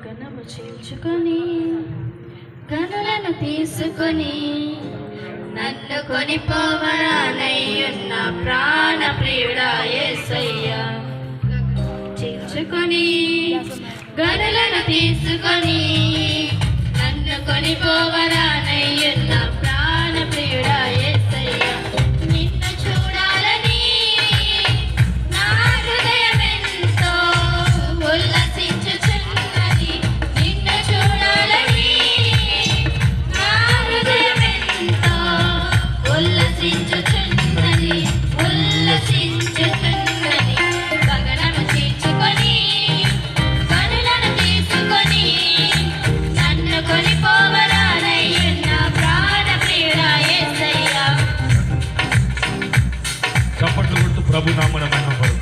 గణము చీల్చుకొని గనులను తీసుకొని నన్ను కొనిపోవరానయ్యున్న ప్రాణ ప్రియుడా యేసయ్యా చీల్చుకొని గనులను తీసుకొని నన్ను కొనిపోవరా પ્રભુના મને માનવા પડે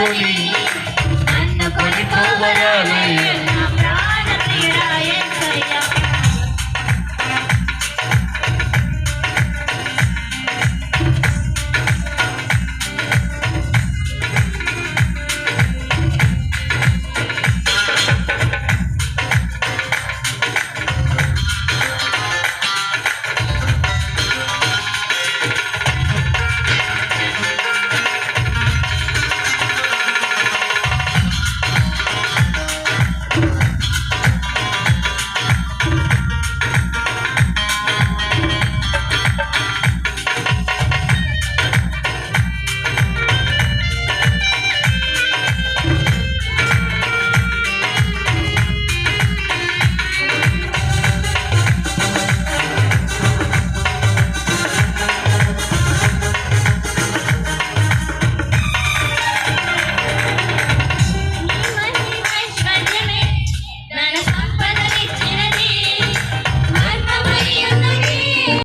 বলি।